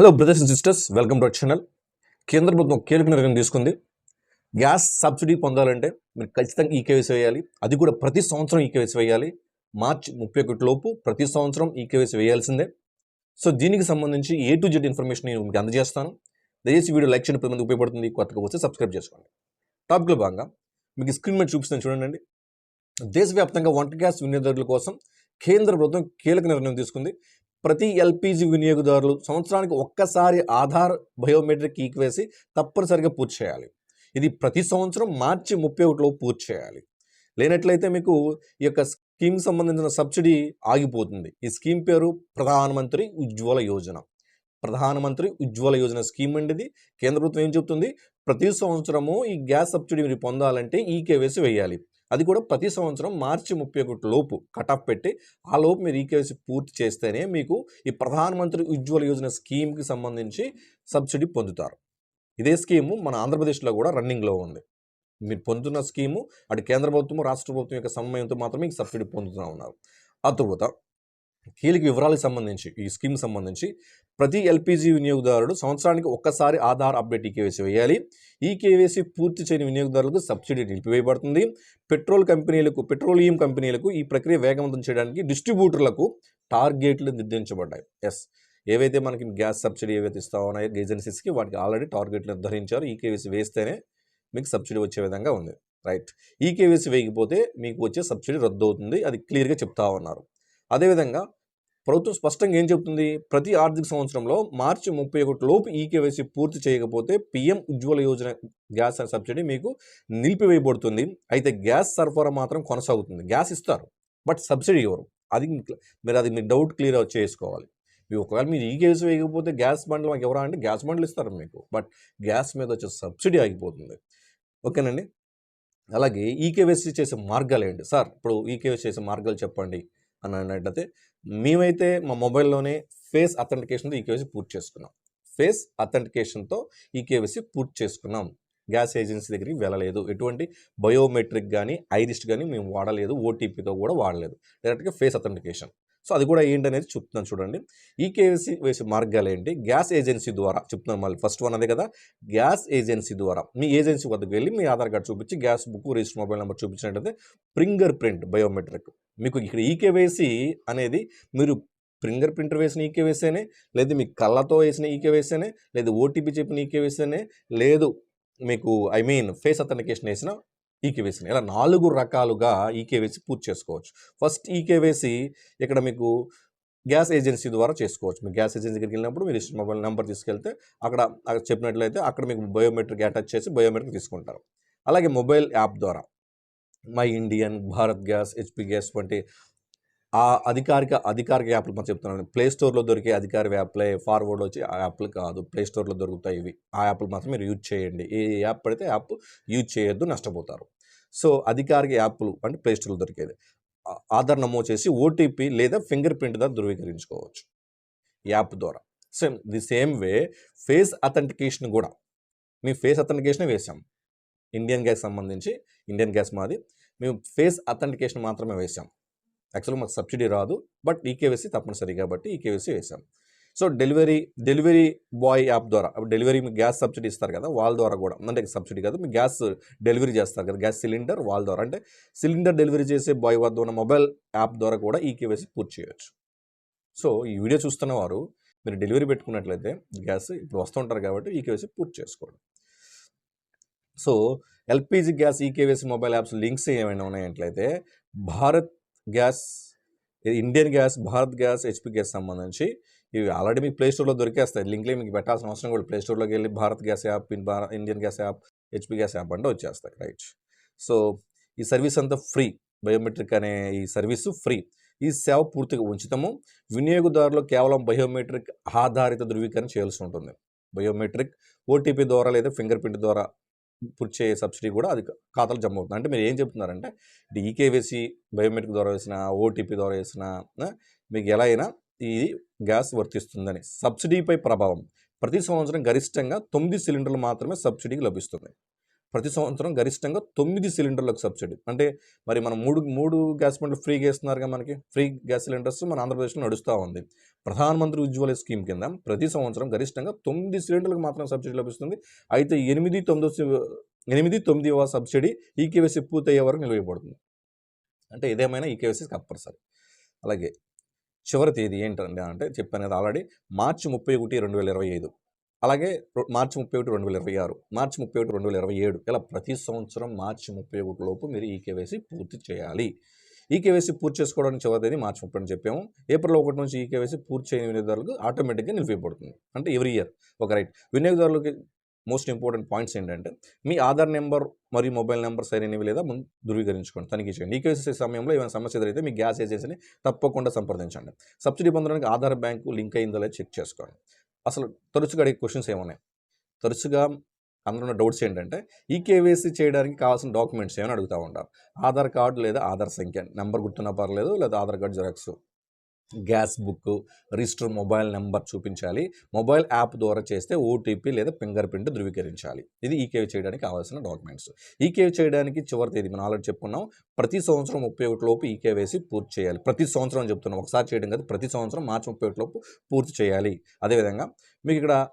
Hello brothers and sisters welcome to our channel కేంద్ర ప్రభుత్వం కీలక నిర్ణయం తీసుకుంది. గ్యాస్ సబ్సిడీ పొందాలంటే మీరు ఖచ్చితంగా ఈకేవైసీ వేయాలి. అది కూడా ప్రతి సంవత్సరం ఈకేవైసీ వేయాలి. మార్చి ముప్పై ఒకటి లోపు ప్రతి సంవత్సరం ఈకేవైసీ వేయాల్సిందే. సో దీనికి సంబంధించి ఏ టు జెడ్ ఇన్ఫర్మేషన్ నేను మీకు అందజేస్తాను. దయచేసి వీడియో లైక్ చేయడం పది మంది ఉపయోగపడుతుంది. కొత్తగా వస్తే సబ్స్క్రైబ్ చేసుకోండి. టాపిక్లో భాగంగా మీకు స్క్రీన్ మీద చూపిస్తాను చూడండి దేశవ్యాప్తంగా వంట గ్యాస్ వినియోగదారుల కోసం కేంద్ర ప్రభుత్వం కీలక నిర్ణయం తీసుకుంది. ప్రతి ఎల్పిజి వినియోగదారులు సంవత్సరానికి ఒక్కసారి ఆధార్ బయోమెట్రిక్ ఈక్వేసి తప్పనిసరిగా పూర్తి చేయాలి. ఇది ప్రతి సంవత్సరం మార్చి ముప్పై ఒకటిలో పూర్తి చేయాలి. లేనట్లయితే మీకు ఈ యొక్క స్కీమ్ సంబంధించిన సబ్సిడీ ఆగిపోతుంది. ఈ స్కీమ్ పేరు ప్రధానమంత్రి ఉజ్వల యోజన. ప్రధానమంత్రి ఉజ్వల యోజన స్కీమ్ అండి ఇది. కేంద్ర ప్రభుత్వం ఏం చెప్తుంది? ప్రతి సంవత్సరము ఈ గ్యాస్ సబ్సిడీ మీరు పొందాలంటే ఈ కేవైసీ వేయాలి. అది కూడా ప్రతి సంవత్సరం మార్చి ముప్పై ఒకటి లోపు కటాఫ్ పెట్టి ఆ లోపు మీరు ఈకేవైసీ పూర్తి చేస్తేనే మీకు ఈ ప్రధానమంత్రి ఉజ్వల యోజన స్కీమ్కి సంబంధించి సబ్సిడీ పొందుతారు. ఇదే స్కీము మన ఆంధ్రప్రదేశ్లో కూడా రన్నింగ్లో ఉంది. మీరు పొందుతున్న స్కీము అటు కేంద్ర ప్రభుత్వం రాష్ట్ర ప్రభుత్వం యొక్క సమయంతో మాత్రమే సబ్సిడీ పొందుతూ ఉన్నారు. ఆ తర్వాత కీలక వివరాలకు సంబంధించి ఈ స్కీమ్ సంబంధించి ప్రతి ఎల్పిజి వినియోగదారుడు సంవత్సరానికి ఒక్కసారి ఆధార్ అప్డేట్ ఈ కేవైసీ వేయాలి. ఈ కేవైసీ పూర్తి చేయని వినియోగదారులకు సబ్సిడీ నిలిపివేయబడుతుంది. పెట్రోల్ కంపెనీలకు పెట్రోలియం కంపెనీలకు ఈ ప్రక్రియ వేగవంతం చేయడానికి డిస్ట్రిబ్యూటర్లకు టార్గెట్లు నిర్దేశించబడ్డాయి. ఎస్. ఏవైతే మనకి గ్యాస్ సబ్సిడీ ఏవైతే ఇస్తా ఉన్నాయో ఏజెన్సీస్కి వాటికి ఆల్రెడీ టార్గెట్లు నిర్ధారించారు. ఈ కేవైసీ వేస్తేనే మీకు సబ్సిడీ వచ్చే విధంగా ఉంది. రైట్. ఈ కేవైసీ వేయకపోతే మీకు వచ్చే సబ్సిడీ రద్దు అవుతుంది. అది క్లియర్గా చెప్తా ఉన్నారు. అదేవిధంగా ప్రభుత్వం స్పష్టంగా ఏం చెబుతుంది? ప్రతి ఆర్థిక సంవత్సరంలో మార్చి ముప్పై ఒకటి లోపు ఈ కేవైసీ పూర్తి చేయకపోతే PM Ujjwala Yojana gas subsidy మీకు నిలిపివేయబడుతుంది. అయితే గ్యాస్ సరఫరా మాత్రం కొనసాగుతుంది. గ్యాస్ ఇస్తారు. బట్ సబ్సిడీ ఇవ్వరు. అది మీరు అది మీ డౌట్ క్లియర్ చేసుకోవాలి. మీరు ఒకవేళ మీరు ఈ కేసు వేయకపోతే గ్యాస్ బండ్లు మాకు ఎవరా అంటే గ్యాస్ బండ్లు ఇస్తారు మీకు. బట్ గ్యాస్ మీద వచ్చే సబ్సిడీ ఆగిపోతుంది. ఓకేనండి? అలాగే ఈ కేవైసీ చేసే మార్గాలు ఏంటి? సార్ ఇప్పుడు ఈ కేవైసీ చేసే మార్గాలు చెప్పండి. అని అన్నట్లయితే మేమైతే మా మొబైల్లోనే ఫేస్ అథెంటికేషన్తో ఈ కేవైసీ పూర్తి చేసుకున్నాం. ఫేస్ అథెంటికేషన్తో ఈ కేవైసీ పూర్తి చేసుకున్నాం. గ్యాస్ ఏజెన్సీ దగ్గరికి వెళ్ళలేదు. ఎటువంటి బయోమెట్రిక్ కానీ ఐరిస్ట్ కానీ మేము వాడలేదు. ఓటీపీతో కూడా వాడలేదు. డైరెక్ట్గా ఫేస్ అథెంటికేషన్. సో అది కూడా ఏంటనేది చెప్తున్నాను చూడండి. ఈ కేవైసీ వేసే మార్గాలు ఏంటి? గ్యాస్ ఏజెన్సీ ద్వారా చెప్తున్నాను మళ్ళీ ఫస్ట్ వన్ అదే కదా? గ్యాస్ ఏజెన్సీ ద్వారా మీ ఏజెన్సీ వద్దకు వెళ్ళి మీ ఆధార్ కార్డు చూపించి gas book register mobile number చూపించినట్టయితే finger print biometric. మీకు ఇక్కడ ఈకేవైసీ అనేది మీరు ఫింగర్ ప్రింటర్ వేసిన ఈకేవైసీనే లేదు మీ కళ్ళతో వేసిన ఈకేవైసీనే లేదు ఓటీపీ చెప్పిన ఈకేవైసీనే లేదు మీకు ఐ మీన్ ఫేస్ అథెంటికేషన్ వేసిన ఈకేవైసీని ఇలా నాలుగు రకాలుగా ఈకేవైసీ పూర్తి చేసుకోవచ్చు. ఫస్ట్ ఈకేవైసీ ఇక్కడ మీకు గ్యాస్ ఏజెన్సీ ద్వారా చేసుకోవచ్చు. మీరు గ్యాస్ ఏజెన్సీ దగ్గరికి వెళ్ళినప్పుడు మీరు ఇష్టం మొబైల్ నెంబర్ తీసుకెళ్తే అక్కడ అక్కడ చెప్పినట్లయితే అక్కడ మీకు బయోమెట్రిక్ అటాచ్ చేసి బయోమెట్రిక్ తీసుకుంటారు. అలాగే మొబైల్ యాప్ ద్వారా. My Indian Bharat gas HP gas వంటి ఆ అధికారిక అధికారిక యాప్లు మనం చెప్తున్నాను ప్లే స్టోర్లో దొరికే అధికారిక యాప్లే ఫార్వర్డ్ వచ్చి ఆ యాప్లు కాదు. ప్లే స్టోర్లో దొరుకుతాయి ఇవి. ఆ యాప్లు మాత్రం మీరు యూజ్ చేయండి. ఏ యాప్ పడితే యాప్ యూజ్ చేయొద్దు నష్టపోతారు. సో అధికారిక యాప్లు అంటే ప్లే స్టోర్లో దొరికేది. ఆధార్ నమోదు చేసి ఓటీపీ లేదా ఫింగర్ ప్రింట్ ద్వారా ధృవీకరించుకోవచ్చు. యాప్ ద్వారా. Same the same way face authentication కూడా. మీ ఫేస్ అథెంటికేషన్ వేసాం ఇండియన్ గ్యాస్ సంబంధించి ఇండియన్ గ్యాస్ మాది. మేము ఫేస్ అథెంటికేషన్ మాత్రమే వేసాం యాక్చువల్గా మాకు సబ్సిడీ రాదు బట్ ఈకేవైసీ తప్పనిసరి కాబట్టి ఈకేవైసీ వేసాం so delivery delivery boy app ద్వారా డెలివరీ మీకు గ్యాస్ సబ్సిడీ ఇస్తారు కదా వాళ్ళ ద్వారా కూడా అంటే సబ్సిడీ కాదు మీకు గ్యాస్ డెలివరీ చేస్తారు కదా గ్యాస్ సిలిండర్ వాళ్ళ ద్వారా అంటే సిలిండర్ డెలివరీ చేసే బాయ్ వద్ద ఉన్న మొబైల్ యాప్ ద్వారా కూడా ఈకేవైసీ పూర్తి చేయొచ్చు. సో ఈ వీడియో చూస్తున్న వారు మీరు డెలివరీ పెట్టుకున్నట్లయితే గ్యాస్ ఇప్పుడు వస్తుంటారు కాబట్టి ఈకేవైసీ పూర్తి చేసుకోవడం so LPG gas eKYC mobile apps links ఏమైనా ఉన్నాయంట్లయితే Bharat gas Indian gas Bharat gas HP gas సంబంధించి ఇవి ఆల్రెడీ మీకు ప్లే స్టోర్లో దొరికేస్తాయి. లింక్లే మీకు పెట్టాల్సిన అవసరం కూడా. ప్లే స్టోర్లోకి వెళ్ళి Bharat gas app Indian gas app HP gas app అంటే వచ్చేస్తాయి. రైట్. సో ఈ సర్వీస్ అంతా ఫ్రీ. బయోమెట్రిక్ అనే ఈ సర్వీసు ఫ్రీ. ఈ సేవ పూర్తిగా ఉచితము. వినియోగదారులు కేవలం బయోమెట్రిక్ ఆధారిత ధృవీకరణ చేయాల్సి ఉంటుంది. బయోమెట్రిక్ ఓటీపీ ద్వారా లేదా ఫింగర్ ప్రింట్ ద్వారా పూర్చే సబ్సిడీ కూడా అది ఖాతాలో జమ అవుతుంది. అంటే మీరు ఏం చెప్తున్నారంటే ఇటు ఈకేవేసి బయోమెట్రిక్ ద్వారా వేసిన ఓటీపీ ద్వారా వేసిన మీకు ఎలా అయినా ఈ గ్యాస్ వర్తిస్తుందని. సబ్సిడీపై ప్రభావం. ప్రతి సంవత్సరం గరిష్టంగా తొమ్మిది సిలిండర్లు మాత్రమే సబ్సిడీకి లభిస్తుంది. ప్రతి సంవత్సరం గరిష్టంగా తొమ్మిది సిలిండర్లకు సబ్సిడీ. అంటే మరి మనం మూడు మూడు గ్యాస్ బండ్లు ఫ్రీగా ఇస్తున్నారుగా మనకి? ఫ్రీ గ్యాస్ సిలిండర్స్ మన ఆంధ్రప్రదేశ్లో నడుస్తూ ఉంది. ప్రధానమంత్రి ఉజ్వల స్కీమ్ కింద ప్రతి సంవత్సరం గరిష్టంగా తొమ్మిది సిలిండర్లకు మాత్రం సబ్సిడీ లభిస్తుంది. అయితే ఎనిమిది తొమ్మిదో ఎనిమిది తొమ్మిదవ సబ్సిడీ ఈకేవైసీ పూర్తయ్యే వరకు నిలవబడుతుంది. అంటే ఏదేమైనా ఈకేవైసీ తప్పనిసరి అలాగే చివరి తేదీ ఏంటంటే అంటే చెప్పాను కదా ఆల్రెడీ మార్చి ముప్పై ఒకటి రెండు వేల ఇరవై ఐదు. అలాగే మార్చి ముప్పై ఒకటి రెండు వేల ఇరవై ఆరు మార్చి ముప్పై ఒకటి రెండు వేల ఇరవై ఏడు ఇలా ప్రతి సంవత్సరం మార్చి ముప్పై ఒకటి లోపు మీరు ఈ కేవైసీ పూర్తి చేయాలి. ఈ కేవైసీ పూర్తి చేసుకోవడానికి చివరి తేదీ మార్చి ముప్పై అని చెప్పాము. ఏప్రిల్ ఒకటి నుంచి ఈ కేవైసీ పూర్తి చేయని వినియోగదారులకు ఆటోమేటిక్గా నిలిపిపోతుంది అంటే ఎవ్రీ ఇయర్ ఒక రైట్. వినియోగదారులకి మోస్ట్ ఇంపార్టెంట్ పాయింట్స్ ఏంటంటే మీ ఆధార్ నెంబర్ మరియు మొబైల్ నెంబర్ సరైనవి లేదా ముందు ధృవీకరించుకోండి తనిఖీ చేయండి. ఈ కేవైసీ సమయంలో ఏమైనా సమస్య ఎదురైతే మీ గ్యాస్ ఏజెన్సీని తప్పకుండా సంప్రదించండి. సబ్సిడీ పొందడానికి ఆధార్ బ్యాంకు లింక్ అయిందో లేదో చెక్ చేసుకోండి. అసలు తరచుగా అడిగే క్వశ్చన్స్ ఏమున్నాయి? తరచుగా అందులో డౌట్స్ ఏంటంటే ఈ కేవైసీ చేయడానికి కావాల్సిన డాక్యుమెంట్స్ ఏమైనా అడుగుతూ ఉంటారు? ఆధార్ కార్డు లేదా ఆధార్ సంఖ్య? నెంబర్ గుర్తున్నా పర్లేదు లేదా Aadhaar card xerox. Gas book register mobile number చూపించాలి. మొబైల్ యాప్ ద్వారా చేస్తే ఓటీపీ లేదా ఫింగర్ ప్రింట్ ధృవీకరించాలి. ఇది ఈకేవీ చేయడానికి కావాల్సిన డాక్యుమెంట్స్. ఈకేవీ చేయడానికి చివరి తేదీ మనం ఆల్రెడీ చెప్పుకున్నాం. ప్రతి సంవత్సరం ముప్పై ఒకటిలోపు లోపు పూర్తి చేయాలి. ప్రతి సంవత్సరం చెప్తున్నాం. ఒకసారి చేయడం కాదు ప్రతి సంవత్సరం మార్చి ముప్పై ఒకటిలోపు పూర్తి చేయాలి. అదేవిధంగా మీకు ఇక్కడ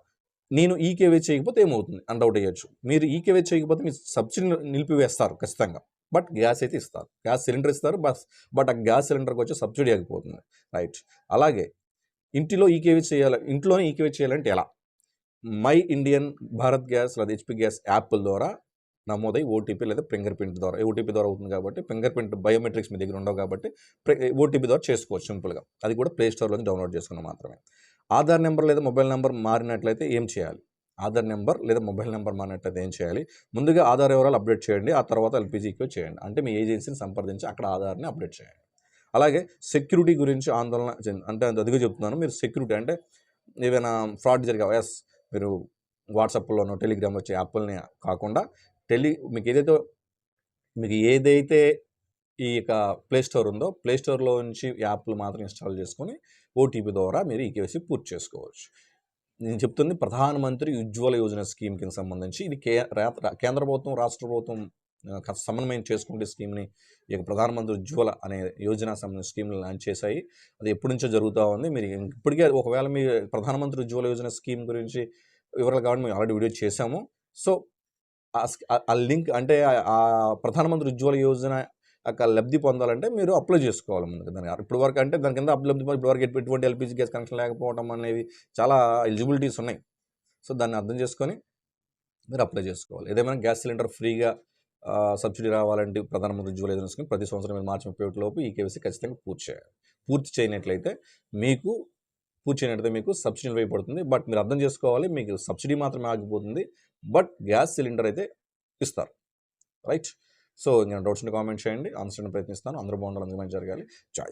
నేను ఈకేవే చేయకపోతే ఏమవుతుంది? అన్డౌట్ అయ్యొచ్చు. మీరు ఈకేవే చేయకపోతే మీ సబ్సిడీ నిలిపివేస్తారు ఖచ్చితంగా. బట్ గ్యాస్ అయితే ఇస్తారు. గ్యాస్ సిలిండర్ ఇస్తారు. బస్ బట్ ఆ గ్యాస్ సిలిండర్కి వచ్చి సబ్సిడీ ఆగిపోతుంది. రైట్. అలాగే ఇంటిలో ఈకేవై చేయాలి ఇంట్లోనే ఈకేవీ చేయాలంటే ఎలా? మై ఇండియన్ భారత్ గ్యాస్ లేదా హెచ్పి గ్యాస్ యాప్ల ద్వారా నమోదై ఓటీపీ లేదా ఫింగర్ ప్రింట్ ద్వారా ఓటీపీ ద్వారా అవుతుంది కాబట్టి ఫింగర్ ప్రింట్ బయోమెట్రిక్స్ మీ దగ్గర ఉండవు కాబట్టి ఓటీపీ ద్వారా చేసుకోవచ్చు సింపుల్గా. అది కూడా ప్లే స్టోర్లో డౌన్లోడ్ చేసుకున్న మాత్రమే. ఆధార్ నెంబర్ లేదా మొబైల్ నెంబర్ మారినట్లయితే ఏం చేయాలి? ఆధార్ నెంబర్ లేదా మొబైల్ నెంబర్ మారినట్లయితే ఏం చేయాలి? ముందుగా ఆధార్ వివరాలు అప్డేట్ చేయండి. ఆ తర్వాత ఎల్పిజికి చేయండి. అంటే మీ ఏజెన్సీని సంప్రదించి అక్కడ ఆధార్ని అప్డేట్ చేయండి. అలాగే సెక్యూరిటీ గురించి ఆందోళన అంటే అదిగా చెప్తున్నాను. మీరు సెక్యూరిటీ అంటే ఏదైనా ఫ్రాడ్ జరిగా ఎస్. మీరు వాట్సాప్లోనో టెలిగ్రామ్ వచ్చే యాప్లని కాకుండా టెలి మీకు ఏదైతే మీకు ఏదైతే ఈ యొక్క ప్లేస్టోర్ ఉందో ప్లే స్టోర్లో నుంచి యాప్లు మాత్రం ఇన్స్టాల్ చేసుకొని ఓటీపీ ద్వారా మీరు ఈ కేవైసీ పూర్తి చేసుకోవచ్చు. నేను చెప్తుంది ప్రధానమంత్రి ఉజ్వల యోజన స్కీమ్ కింద సంబంధించి. ఇది కే కేంద్ర ప్రభుత్వం రాష్ట్ర ప్రభుత్వం సమన్వయం చేసుకుంటే స్కీమ్ని ఈ యొక్క ప్రధానమంత్రి ఉజ్వల అనే యోజన సంబంధించిన స్కీమ్ని లాంచ్ చేశాయి. అది ఎప్పటి నుంచో జరుగుతూ ఉంది. మీరు ఇప్పటికే ఒకవేళ మీ ప్రధానమంత్రి ఉజ్వల యోజన స్కీమ్ గురించి వివరాలు కావాలి మేము ఆల్రెడీ వీడియో చేశాము. సో ఆ లింక్ అంటే ఆ- ఆ ప్రధానమంత్రి ఉజ్వల యోజన అక్కడ లబ్ధి పొందాలంటే మీరు అప్లై చేసుకోవాలి ముందుకు దాని ఇప్పుడు వరకు అంటే దాని కింద అప్లై ఇప్పుడు వరకు ఎటువంటి ఎల్పిజి గ్యాస్ కనెక్షన్ లేకపోవడం అనేవి చాలా ఎలిజిబిలిటీస్ ఉన్నాయి. సో దాన్ని అర్థం చేసుకొని మీరు అప్లై చేసుకోవాలి. ఏదేమైనా గ్యాస్ సిలిండర్ ఫ్రీగా సబ్సిడీ రావాలంటే ప్రధానమంత్రి ఉజ్వల యోజన స్కీమ్ ప్రతి సంవత్సరం మీరు మార్చి ముప్పై లోపు ఈ కేవైసీ ఖచ్చితంగా పూర్తి చేయాలి. పూర్తి చేయనట్లయితే మీకు పూర్తి చేయనట్లయితే మీకు సబ్సిడీ వేయబడుతుంది బట్ మీరు అర్థం చేసుకోవాలి మీకు సబ్సిడీ మాత్రమే ఆగిపోతుంది. బట్ గ్యాస్ సిలిండర్ అయితే ఇస్తారు. రైట్? సో నేను డౌట్స్ కామెంట్ చేయండి. ఆన్సర్ని ప్రయత్నిస్తాను. అందరూ బాగుండాలని మంచి జరగాలి. జాయ్.